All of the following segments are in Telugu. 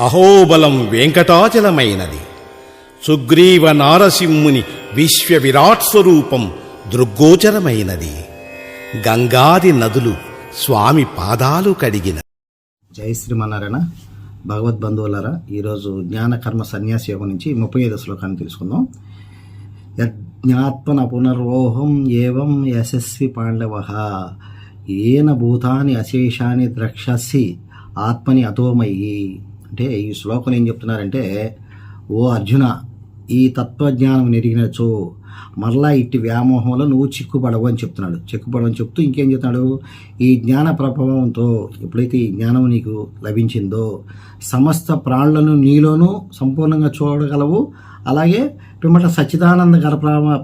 అహోబలం వెంకటాచలమైనది. సుగ్రీవ నారసింహుని విశ్వ విరాట్ స్వరూపం దృగ్గోచరమైనది. గంగాది నదులు స్వామి పాదాలు కడిగిన జై శ్రీమన్నారాయణ. భగవద్ బంధువులారా ఈరోజు జ్ఞానకర్మ సన్యాసి యోగం నుంచి ముప్పై ఐదు శ్లోకాన్ని తెలుసుకుందాం. యజ్ఞాత్మన పునర్వోహం ఏవం యశస్వి పాండవ. ఏన భూతాని అశేషాని ద్రక్షసి ఆత్మని అతోమయి అంటే ఈ శ్లోకం ఏం చెప్తున్నారంటే ఓ అర్జున ఈ తత్వజ్ఞానం నెరిగినచో మరలా ఇట్టి వ్యామోహంలో నువ్వు చిక్కుపడవు అని చెప్తున్నాడు. చిక్కుపడవని చెప్తూ ఇంకేం చెప్తున్నాడు? ఈ జ్ఞాన ప్రభావంతో ఎప్పుడైతే ఈ జ్ఞానం నీకు లభించిందో సమస్త ప్రాణులను నీలోనూ సంపూర్ణంగా చూడగలవు. అలాగే పిమ్మట సచ్చిదానంద గర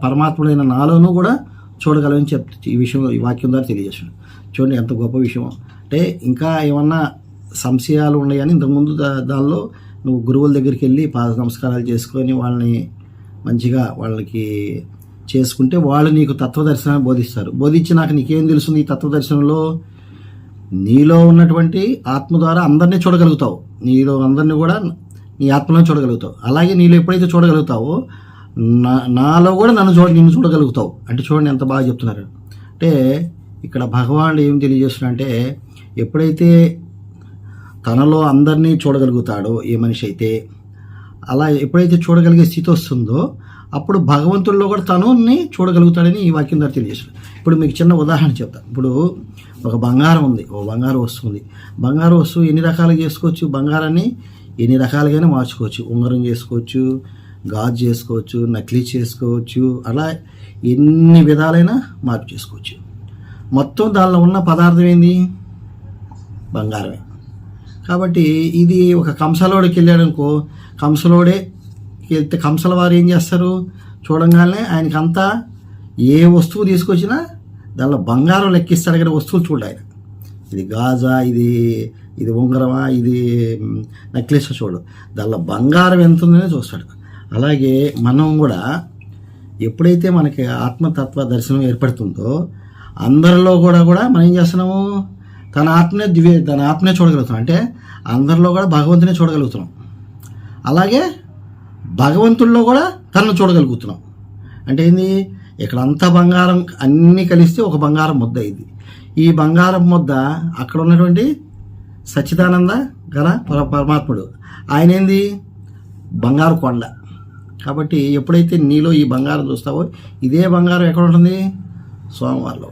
పరమాత్ముడైన నాలోనూ కూడా చూడగలవని చెప్ ఈ విషయం ఈ వాక్యం ద్వారా తెలియజేస్తున్నాడు. చూడండి ఎంత గొప్ప విషయం. అంటే ఇంకా ఏమన్నా సంశయాలు ఉన్నాయని ఇంతకుముందు దానిలో నువ్వు గురువుల దగ్గరికి వెళ్ళి పాద నమస్కారాలు చేసుకొని వాళ్ళని మంచిగా వాళ్ళకి చేసుకుంటే వాళ్ళు నీకు తత్వదర్శనాన్ని బోధిస్తారు. బోధించి నాకు నీకేం తెలుస్తుంది ఈ తత్వదర్శనంలో? నీలో ఉన్నటువంటి ఆత్మ ద్వారా అందరినీ చూడగలుగుతావు. నీలో అందరినీ కూడా నీ ఆత్మలో చూడగలుగుతావు. అలాగే నీలో ఎప్పుడైతే చూడగలుగుతావో నా నాలో కూడా నన్ను చూడ నిన్ను చూడగలుగుతావు. అంటే చూడండి ఎంత బాగా చెప్తున్నారు. అంటే ఇక్కడ భగవానుడు ఏం తెలియజేస్తున్నా అంటే ఎప్పుడైతే తనలో అందరినీ చూడగలుగుతాడో ఏ మనిషి అయితే అలా ఎప్పుడైతే చూడగలిగే స్థితి వస్తుందో అప్పుడు భగవంతుల్లో కూడా తనుని చూడగలుగుతాడని ఈ వాక్యం ద్వారా తెలియజేస్తాడు ఇప్పుడు మీకు చిన్న ఉదాహరణ చెప్తాను. ఇప్పుడు ఒక బంగారం ఉంది ఒక బంగారం వస్తువు ఉంది. బంగారం వస్తువు ఎన్ని రకాలుగా చేసుకోవచ్చు? బంగారాన్ని ఎన్ని రకాలుగానే మార్చుకోవచ్చు. ఉంగరం చేసుకోవచ్చు గాజు చేసుకోవచ్చు నకిలీ చేసుకోవచ్చు అలా ఎన్ని విధాలైన మార్పు చేసుకోవచ్చు. మొత్తం దానిలో ఉన్న పదార్థం ఏంది? బంగారమే. కాబట్టి ఇది ఒక కంసలోడికి వెళ్ళాడు అనుకో కంసలోడే వెళ్తే కంసల వారు ఏం చేస్తారు? చూడంగానే ఆయనకి అంతా ఏ వస్తువు తీసుకొచ్చినా దానిలో బంగారం లెక్కిస్తాడు కానీ వస్తువులు చూడు ఆయన. ఇది గాజా ఇది ఇది ఉంగరమా ఇది నెక్లెస్ చూడు. దానిలో బంగారం ఎంత ఉందనే చూస్తాడు. అలాగే మనం కూడా ఎప్పుడైతే మనకి ఆత్మతత్వ దర్శనం ఏర్పడుతుందో అందరిలో కూడా కూడా మనం ఏం చేస్తున్నాము? తన ఆత్మనే దివ్య తన ఆత్మనే చూడగలుగుతున్నాం. అంటే అందరిలో కూడా భగవంతునే చూడగలుగుతున్నాం. అలాగే భగవంతుల్లో కూడా తనను చూడగలుగుతున్నాం. అంటే ఏంది? ఇక్కడ అంతా బంగారం అన్నీ కలిస్తే ఒక బంగారం ముద్ద ఇది. ఈ బంగారం ముద్ద అక్కడ ఉన్నటువంటి సచ్చిదానంద గల పర పరమాత్ముడు. ఆయన ఏంది? బంగారు కొండ. కాబట్టి ఎప్పుడైతే నీలో ఈ బంగారం చూస్తావో ఇదే బంగారం ఎక్కడ ఉంటుంది? సోమవారంలో.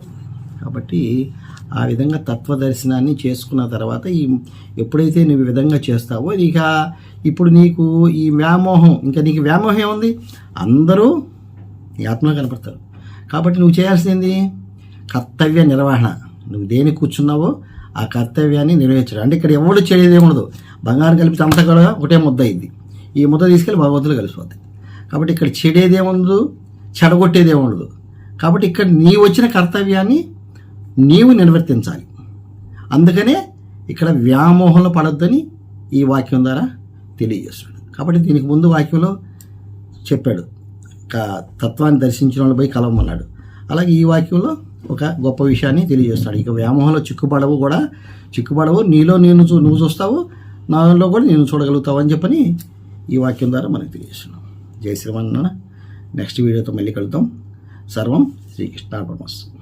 కాబట్టి ఆ విధంగా తత్వదర్శనాన్ని చేసుకున్న తర్వాత ఈ ఎప్పుడైతే నువ్వు ఈ విధంగా చేస్తావో ఇక ఇప్పుడు నీకు ఈ వ్యామోహం ఇంకా నీకు వ్యామోహం ఏముంది? అందరూ నీ ఆత్మలో కనపడతారు. కాబట్టి నువ్వు చేయాల్సింది కర్తవ్య నిర్వహణ. నువ్వు దేని కూర్చున్నావో ఆ కర్తవ్యాన్ని నిర్వహించడం అంటే ఇక్కడ ఎవడు చేయలేదు ఉండదు బంగారం కలిపి అంతా కూడా ఒకటే ముద్ద అయింది. ఈ ముద్ద తీసుకెళ్ళి భగవంతులు కలిసిపోతాయి కాబట్టి ఇక్కడ చెడేదేముండదు ఏముండదు చెడగొట్టేది కాబట్టి ఇక్కడ నీ వచ్చిన కర్తవ్యాన్ని నీవు నిర్వర్తించాలి. అందుకనే ఇక్కడ వ్యామోహంలో పడొద్దని ఈ వాక్యం ద్వారా తెలియజేస్తున్నాడు. కాబట్టి దీనికి ముందు వాక్యంలో చెప్పాడు. తత్వాన్ని దర్శించిన వాళ్ళు పోయి కలవమన్నాడు. అలాగే ఈ వాక్యంలో ఒక గొప్ప విషయాన్ని తెలియజేస్తాడు. ఇక వ్యామోహంలో చిక్కుపడవు కూడా చిక్కుపడవు. నీలో నేను చూ నువ్వు చూస్తావు నాలో కూడా నేను చూడగలుగుతావు అని చెప్పని ఈ వాక్యం ద్వారా మనకు తెలియజేస్తున్నాం జయ శ్రీమన్న నెక్స్ట్ వీడియోతో మళ్ళీ కలుద్దాం. సర్వం శ్రీకృష్ణ పరమస్తు